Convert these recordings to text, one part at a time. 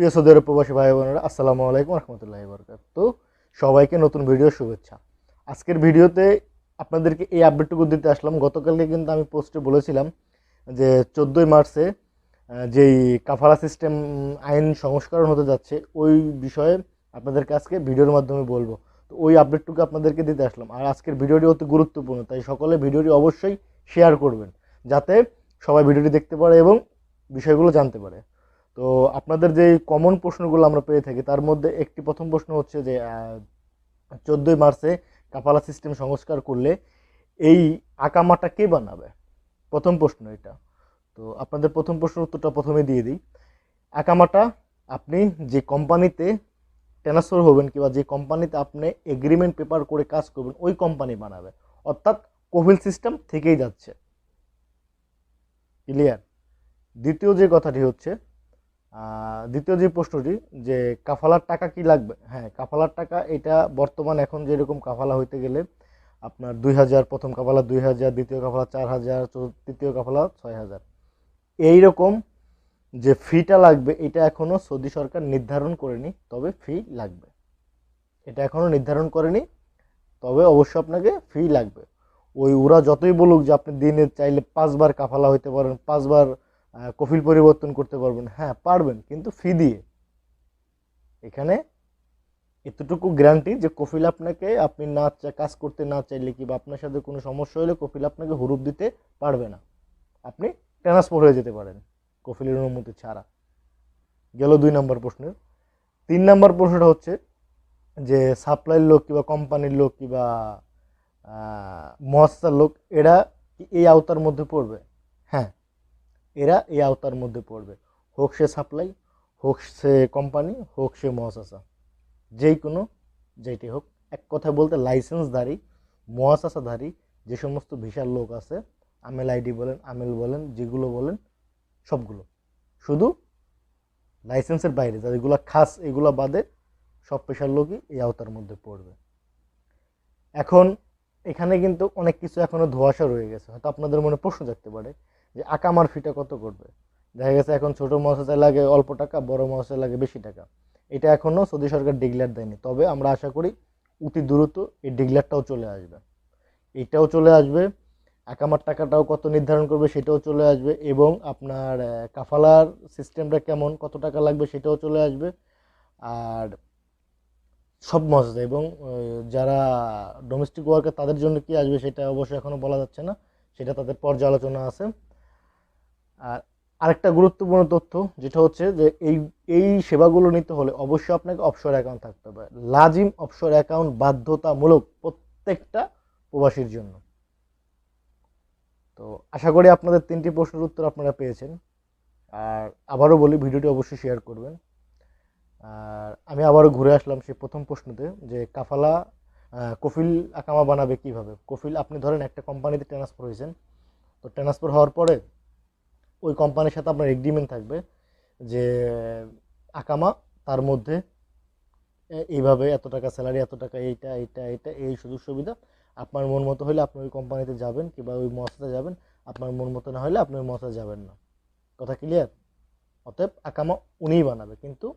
প্রিয় সৌদি আরব প্রবাসী ভাই বোনেরা, আসসালামু আলাইকুম রহমতুল্লাহি বরকাত তো সবাইকে নতুন ভিডিও শুভেচ্ছা। আজকের ভিডিওতে আপনাদেরকে এই আপডেটটুকু দিতে আসলাম। গতকালকে কিন্তু আমি পোস্টে বলেছিলাম যে চোদ্দোই মার্চে যেই কাফালা সিস্টেম আইন সংস্করণ হতে যাচ্ছে, ওই বিষয়ে আপনাদেরকে আজকে ভিডিওর মাধ্যমে বলব। তো ওই আপডেটটুকু আপনাদেরকে দিতে আসলাম। আর আজকের ভিডিওটি অতি গুরুত্বপূর্ণ, তাই সকলে ভিডিওটি অবশ্যই শেয়ার করবেন, যাতে সবাই ভিডিওটি দেখতে পারে এবং বিষয়গুলো জানতে পারে। তো আপনাদের যে কমন প্রশ্নগুলো আমরা পেয়ে থাকি, তার মধ্যে একটি প্রথম প্রশ্ন হচ্ছে যে চোদ্দোই মার্চে কাপালা সিস্টেম সংস্কার করলে এই আকামাটা কে বানাবে? প্রথম প্রশ্ন এটা। তো আপনাদের প্রথম প্রশ্নের উত্তরটা প্রথমে দিয়ে দিই। আকামাটা আপনি যে কোম্পানিতে ট্রান্সফার হবেন কিংবা যে কোম্পানিতে আপনি এগ্রিমেন্ট পেপার করে কাজ করবেন, ওই কোম্পানি বানাবে। অর্থাৎ কোভিল সিস্টেম থেকেই যাচ্ছে। ক্লিয়ার দ্বিতীয় যে কথাটি হচ্ছে দ্বিতীয় যে প্রশ্নটি, যে কাফালার টাকা কি লাগবে? হ্যাঁ কাফালার টাকা এটা বর্তমান এখন যেরকম কাফালা হইতে গেলে আপনার দুই হাজার, প্রথম কাফালা দুই হাজার, দ্বিতীয় কাফালা চার হাজার তৃতীয় কাফালা ছয় হাজার। এইরকম যে ফিটা লাগবে, এটা এখনও সৌদি সরকার নির্ধারণ করেনি, তবে ফি লাগবে। এটা এখনও নির্ধারণ করেনি, তবে অবশ্য আপনাকে ফি লাগবে। ওই ওরা যতই বলুক যে আপনি দিনে চাইলে পাঁচবার কাফালা হইতে পারেন, পাঁচবার কফিল পরিবর্তন করতে পারবেন। হ্যাঁ পারবেন, কিন্তু ফি দিয়ে। এখানে এতটুকু গ্যারান্টি যে কফিল আপনাকে, আপনি না কাজ করতে না চাইলে কিংবা আপনার সাথে কোনো সমস্যা হলে কফিল আপনাকে হুরুপ দিতে পারবে না। আপনি ট্রান্সফার হয়ে যেতে পারেন কফিলের অনুমতি ছাড়া। গেল দুই নম্বর প্রশ্নের। তিন নম্বর প্রশ্নটা হচ্ছে যে সাপ্লাইয়ের লোক কিংবা কোম্পানির লোক কিংবা মহাস্তার লোক, এরা কি এই আওতার মধ্যে পড়বে? হ্যাঁ এরা এই আওতার মধ্যে পড়বে। হোক সে সাপ্লাই, হোক সে কোম্পানি, হোক সে মহাসাসা। যেই কোনো, যেইটি হোক। এক কথা বলতে লাইসেন্সধারী, মহাসাসাধারী, যে সমস্ত ভিসার লোক আছে, আমেল আইডি বলেন, আমেল বলেন, যেগুলো বলেন, সবগুলো। শুধু লাইসেন্সের বাইরে যেগুলো খাস, এগুলো বাদে সব পেশার লোকই এই আওতার মধ্যে পড়বে। এখন এখানে কিন্তু অনেক কিছু এখনও ধোঁয়াশা রয়ে গেছে। হয়তো আপনাদের মনে প্রশ্ন থাকতে পারে যে আকামার ফিটা কত করবে দেখা গেছে এখন ছোট মহাশয় লাগে অল্প টাকা, বড় মহাশয় লাগে বেশি টাকা। এটা এখনও সৌদি সরকার ডিক্লেয়ার দেয়নি। তবে আমরা আশা করি অতি দ্রুত এই ডিক্লেয়ারটাও চলে আসবে। এটাও চলে আসবে আকামার টাকাটাও কত নির্ধারণ করবে সেটাও চলে আসবে এবং আপনার কাফালার সিস্টেমটা কেমন, কত টাকা লাগবে সেটাও চলে আসবে। আর সব মজা এবং যারা ডোমেস্টিক ওয়ার্কার তাদের জন্য কি আসবে সেটা অবশ্যই এখনও বলা যাচ্ছে না। সেটা তাদের পর্যালোচনা আছে। আর আরেকটা গুরুত্বপূর্ণ তথ্য, যেটা হচ্ছে যে এই এই সেবাগুলো নিতে হলে অবশ্যই আপনাকে অফশোর অ্যাকাউন্ট থাকতে হবে। লাজিম অফশোর অ্যাকাউন্ট বাধ্যতামূলক প্রত্যেকটা প্রবাসীর জন্য। তো আশা করি আপনাদের তিনটি প্রশ্নের উত্তর আপনারা পেয়েছেন। আর আবারও বলি, ভিডিওটি অবশ্যই শেয়ার করবেন। আর আমি আবারও ঘুরে আসলাম সেই প্রথম প্রশ্নতে, যে কাফালা কফিল আকামা বানাবে কীভাবে? কফিল, আপনি ধরেন একটা কোম্পানিতে ট্রান্সফার হয়েছেন। তো ট্রান্সফার হওয়ার পরে ওই কোম্পানির সাথে আপনার এগ্রিমেন্ট থাকবে যে, আকামা, তার মধ্যে এইভাবে এত টাকা স্যালারি এত টাকা এইটা এইটা এইটা, এই সুযোগ সুবিধা, আপনার মন মতো হলে আপনি ওই কোম্পানিতে যাবেন কিংবা ওই মহাসাতে যাবেন, আপনার মন মতো না হলে আপনি ওই মহাসাতে যাবেন না। কথা ক্লিয়ার অতএব আকামা উনিই বানাবে, কিন্তু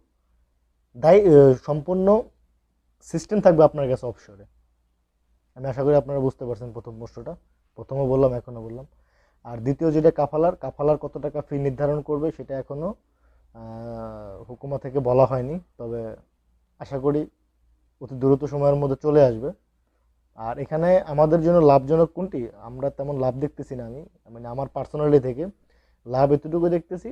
দায় সম্পূর্ণ সিস্টেম থাকবে আপনার কাছে অফশোরে আমি আশা করি আপনারা বুঝতে পারছেন প্রথম প্রশ্নটা। প্রথমে বললাম, এখনও বললাম। আর দ্বিতীয় যেটা কাফালার কাফালার কত টাকা ফি নির্ধারণ করবে সেটা এখনও হুকুমা থেকে বলা হয়নি। তবে আশা করি অতি দ্রুত সময়ের মধ্যে চলে আসবে। আর এখানে আমাদের জন্য লাভজনক কোনটি? আমরা তেমন লাভ দেখতেছি না আমি মানে আমার পার্সোনালি থেকে। লাভ এতটুকু দেখতেছি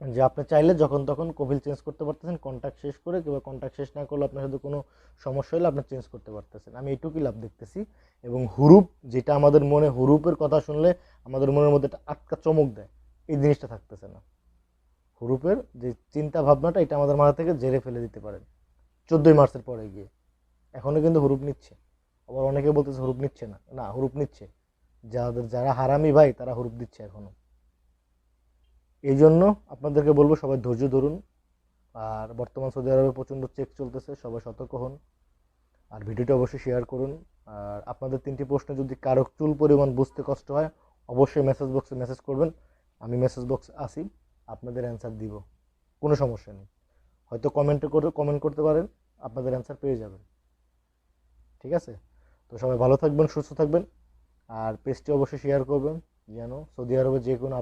যে আপনি চাইলে যখন তখন কোভিল চেঞ্জ করতে পারতেছেন কন্ট্যাক্ট শেষ করে কিংবা কন্ট্যাক্ট শেষ না করলে আপনার সাথে কোনো সমস্যা হলে আপনি চেঞ্জ করতে পারতেছেন। আমি এইটুকুই লাভ দেখতেছি। এবং হুরুপ, যেটা আমাদের মনে হুরুপের কথা শুনলে আমাদের মনের মধ্যে একটা আটকা চমক দেয়। এই জিনিসটা থাকতেছে না। হুরুপের যে চিন্তা ভাবনাটা, এটা আমাদের মাথা থেকে জেরে ফেলে দিতে পারেন। চোদ্দোই মার্চের পরে গিয়ে। এখনও কিন্তু হুরুপ নিচ্ছে। আবার অনেকে বলতেছে হুরুপ নিচ্ছে না। না, হুরুপ নিচ্ছে। যাদের, যারা হারামি ভাই, তারা হুরুপ দিচ্ছে এখনও এই জন্য আপনাদেরকে বলব সবাই ধৈর্য ধরুন। আর বর্তমান সৌদি আরবে প্রচণ্ড চেক চলতেছে, সবাই সতর্ক হন। আর ভিডিওটি অবশ্যই শেয়ার করুন। আর আপনাদের তিনটি প্রশ্নে যদি কারও চুল পরিমাণ বুঝতে কষ্ট হয়, অবশ্যই মেসেজ বক্সে মেসেজ করবেন। আমি মেসেজ বক্সে আসি, আপনাদের অ্যান্সার দিব। কোনো সমস্যা নেই। হয়তো কমেন্টে করে কমেন্ট করতে পারেন, আপনাদের অ্যান্সার পেয়ে যাবেন। ঠিক আছে? তো সবাই ভালো থাকবেন, সুস্থ থাকবেন। আর পেজটি অবশ্যই শেয়ার করবেন, যেন সৌদি আরবে যে কোনো